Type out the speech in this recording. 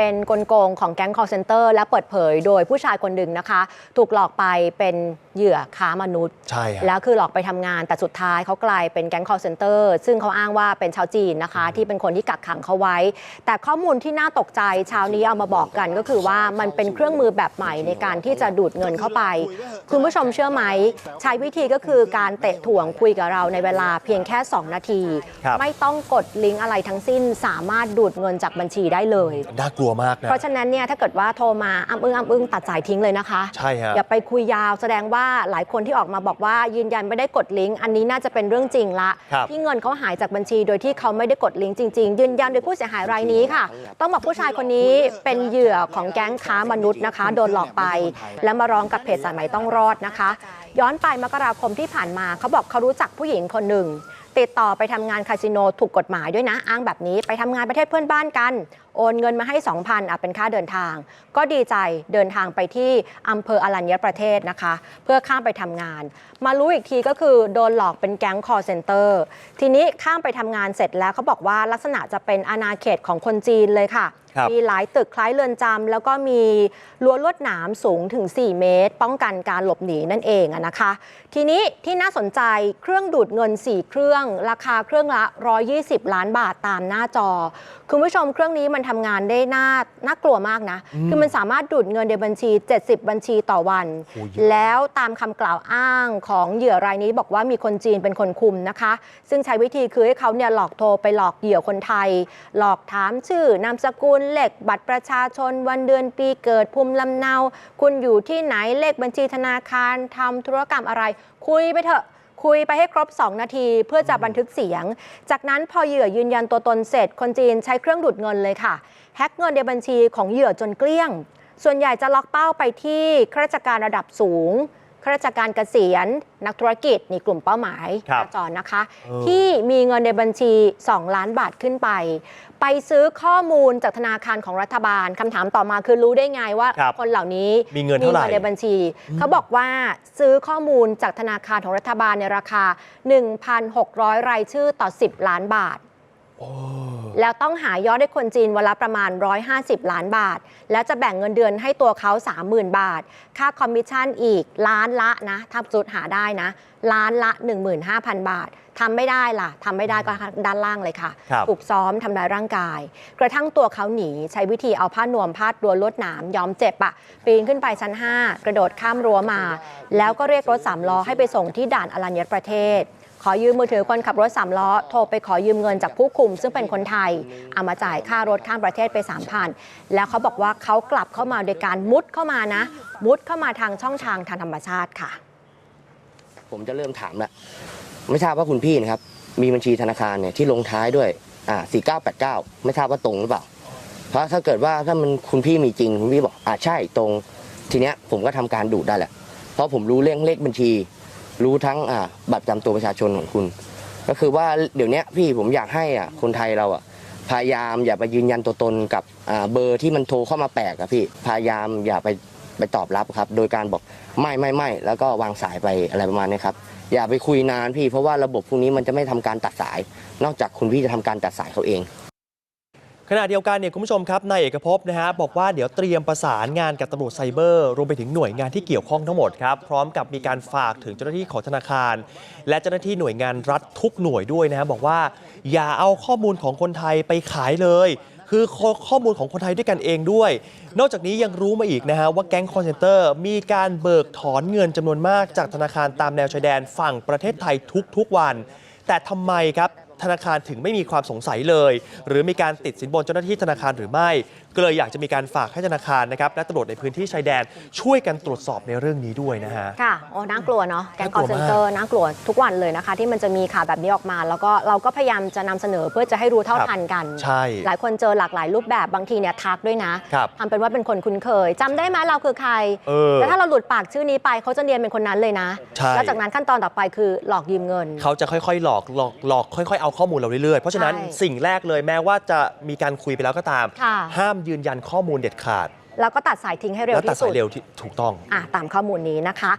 เป็นกลโกงของแก๊ง call center และเปิดเผยโดยผู้ชายคนหนึ่งนะคะ ถูกหลอกไปเป็นเหยื่อค้ามนุษย์ ใช่ฮะ แล้วคือหลอกไปทำงานแต่สุดท้ายเขากลายเป็นแก๊ง call center ซึ่งเขาอ้างว่าเป็นชาวจีนนะคะ ที่เป็นคนที่กักขังเขาไว้ แต่ข้อมูลที่น่าตกใจเช้านี้เอามาบอกกันก็คือว่ามันเป็นเครื่องมือแบบใหม่ในการที่จะดูดเงินเข้าไป คุณผู้ชมเชื่อไหม ใช้วิธีก็คือการเตะถ่วงคุยกับเราในเวลาเพียงแค่ 2 นาที ครับ ไม่ต้องกดลิงก์อะไรทั้งสิ้นสามารถดูดเงินจากบัญชีได้เลย น่ากลัวมากนะ เพราะฉะนั้นเนี่ยถ้าเกิดว่าโทรมาอ้ำอึ้งอ้ำอึ้งตัดสายทิ้งเลยนะคะ ใช่ฮะ อย่าไปคุยยาวแสดงว่าหลายคนที่ออกมาบอกว่ายืนยันไม่ได้กดลิงก์อันนี้น่าจะเป็นเรื่องจริงละครับที่เงินเขาหายจากบัญชีโดยที่เขาไม่ได้กดลิงก์จริง ๆ ยืนยันโดยผู้เสียหายรายนี้ค่ะ ต้องบอกผู้ชายคนนี้เป็นเหยื่อของแก๊งค้ามนุษย์นะคะ โดนหลอกไป แล้วมาร้องกับเพจสายไหมต้องรอดนะคะ ย้อนไปมกราคมที่ผ่านมาเขาบอกเขารู้จักผู้หญิงคนหนึ่งติดต่อไปทำงานคาสิโนถูกกฎหมายด้วยนะอ้างแบบนี้ไปทำงานประเทศเพื่อนบ้านกันโอนเงินมาให้ 2,000อะเป็นค่าเดินทาง ก็ดีใจเดินทางไปที่อำเภออรัญญประเทศนะคะ เพื่อข้ามไปทำงาน มารู้อีกทีก็คือโดนหลอกเป็นแก๊งคอร์เซนเตอร์ทีนี้ข้ามไปทำงานเสร็จแล้วเขาบอกว่าลักษณะจะเป็นอาณาเขตของคนจีนเลยค่ะครับมีหลายตึกคล้ายเรือนจำแล้วก็มีรั้วลวดหนามสูงถึง 4 เมตร ป้องกันการหลบหนีนั่นเองอะนะคะ ทีนี้ที่น่าสนใจเครื่องดูดเงิน 4 เครื่อง ราคาเครื่องละ 120 ล้านบาทตามหน้าจอ คุณผู้ชมเครื่องนี้มันทำงานได้น่าน่ากลัวมากนะ คือมันสามารถดูดเงินในบัญชี 70 บัญชีต่อวันโอ้เยอะแล้วตามคำกล่าวอ้างของเหยื่อรายนี้บอกว่ามีคนจีนเป็นคนคุมนะคะ ซึ่งใช้วิธีคือให้เขาเนี่ยหลอกโทรไปหลอกเหยื่อคนไทย หลอกถามชื่อนามสกุลเลขบัตรประชาชนวันเดือนปีเกิดภูมิลำเนา คุณอยู่ที่ไหนเลขบัญชีธนาคารทำธุรกรรมอะไร คุยไปเถอะ คุยไปให้ครบ 2 นาทีเพื่อจะบันทึกเสียง จากนั้นพอเหยื่อยืนยันตัวตนเสร็จ คนจีนใช้เครื่องดูดเงินเลยค่ะ แฮ็กเงินในบัญชีของเหยื่อจนเกลี้ยง ส่วนใหญ่จะล็อกเป้าไปที่ข้าราชการระดับสูง ข้าราชการเกษียณ นักธุรกิจนี่กลุ่มเป้าหมายครับหน้าจอนะคะเออที่มีเงินในบัญชี 2 ล้านบาทขึ้นไป ไปซื้อข้อมูลจากธนาคารของรัฐบาลคำถามต่อมาคือรู้ได้ไงว่าครับคนเหล่านี้มีเงินเท่าไหร่ ในบัญชี เขาบอกว่าซื้อข้อมูลจากธนาคารของรัฐบาลในราคา 1,600 รายชื่อต่อ 10 ล้านบาทโอ้ แล้วต้องหายอดให้คนจีนวันละประมาณ 150 ล้านบาท แล้วจะแบ่งเงินเดือนให้ตัวเขา 30,000 บาท ค่าคอมมิชชั่นอีกล้านละนะถ้าสุดหาได้นะ ล้านละ 15,000 บาททำไม่ได้ล่ะทำไม่ได้ก็ด้านล่างเลยค่ะครับถูกซ้อมทำร้ายร่างกาย กระทั่งตัวเขาหนีใช้วิธีเอาผ้านวมพาดรั้วลวดหนามยอมเจ็บอะปีนขึ้นไปชั้น 5 กระโดดข้ามรั้วมา แล้วก็เรียกรถสามล้อให้ไปส่งที่ด่านอรัญญประเทศ ขอยืมมือถือคนขับรถสามล้อ โทรไปขอยืมเงินจากผู้คุม ซึ่งเป็นคนไทยเอามาจ่ายค่ารถข้ามประเทศไป3,000แล้วเขาบอกว่าเขากลับเข้ามาโดยการมุดเข้ามานะ มุดเข้ามาทางช่องทางทางธรรมชาติค่ะ ผมจะเริ่มถามละไม่ทราบว่าคุณพี่นะครับ มีบัญชีธนาคารเนี่ยที่ลงท้ายด้วยอ่า4989ไม่ทราบว่าตรงหรือเปล่า เพราะถ้าเกิดว่าถ้ามันคุณพี่มีจริงคุณพี่บอกอ่าใช่ตรง ทีเนี้ยผมก็ทำการดูดได้แหละเพราะผมรู้เรื่องเลขบัญชี รู้ทั้งอ่าบัตรประจำตัวประชาชนของคุณ ก็คือว่าเดี๋ยวนี้พี่ผมอยากให้อะคนไทยเราอะพยายามอย่าไปยืนยันตัวตนกับอ่าเบอร์ที่มันโทรเข้ามาแปลกอะพี่พยายามอย่าไปไปตอบรับครับ โดยการบอกไม่ไม่ไม่แล้วก็วางสายไปอะไรประมาณนี้ครับอย่าไปคุยนานพี่เพราะว่าระบบพวกนี้มันจะไม่ทำการตัดสาย นอกจากคุณพี่จะทำการตัดสายเขาเอง ขณะเดียวกันเนี่ยคุณผู้ชมครับนายเอกภพนะฮะบอกว่าเดี๋ยวเตรียมประสานงานกับตำรวจไซเบอร์รวมไปถึงหน่วยงานที่เกี่ยวข้องทั้งหมดครับพร้อมกับมีการฝากถึงเจ้าหน้าที่ของธนาคาร และเจ้าหน้าที่หน่วยงานรัฐทุกหน่วยด้วยนะฮะบอกว่าอย่าเอาข้อมูลของคนไทยไปขายเลย คือข้อข้อมูลของคนไทยด้วยกันเองด้วย นอกจากนี้ยังรู้มาอีกนะฮะว่าแก๊งคอนเซนเตอร์มีการเบิกถอนเงินจำนวนมากจากธนาคารตามแนวชายแดนฝั่งประเทศไทยทุกๆวัน แต่ทำไมครับ ธนาคารถึงไม่มีความสงสัยเลย หรือมีการติดสินบนเจ้าหน้าที่ธนาคารหรือไม่ ก็เลยอยากจะมีการฝากให้ธนาคารนะครับและตำรวจในพื้นที่ชายแดนช่วยกันตรวจสอบในเรื่องนี้ด้วยนะฮะ ค่ะโอ้น่ากลัวเนาะแก๊งน่าคกอลัวร์เซนเตอร์น่ากลัวทุกวันเลยนะคะ ที่มันจะมีข่าวแบบนี้ออกมา แล้วก็เราก็พยายามจะนำเสนอเพื่อจะให้รู้เท่าครับทันกัน ใช่ หลายคนเจอหลากหลายรูปแบบบางทีเนี่ยทักด้วยนะครับทำเป็นว่าเป็นคนคุ้นเคยจำได้ไหมเราคือใครเออแล้วถ้าเราหลุดปากชื่อนี้ไปเขาจะเรียนเป็นคนนั้นเลยนะใช่แล้วจากนั้นขั้นตอนต่อไปคือหลอกยืมเงิน เขาจะค่อยๆ หลอกหลอกหลอกค่อย ๆเอาข้อมูลเราเรื่อยๆ เพราะฉะนั้นใช่สิ่งแรกเลยแม้ว่าจะมีการคุยไปแล้วก็ตาม ค่ะ ห้ามยืนยันข้อมูลเด็ดขาด แล้วก็ตัดสายทิ้งให้เร็วแล้วตัดที่สุสาดยเร็วที่ถูกต้อง อะตามข้อมูลนี้นะคะ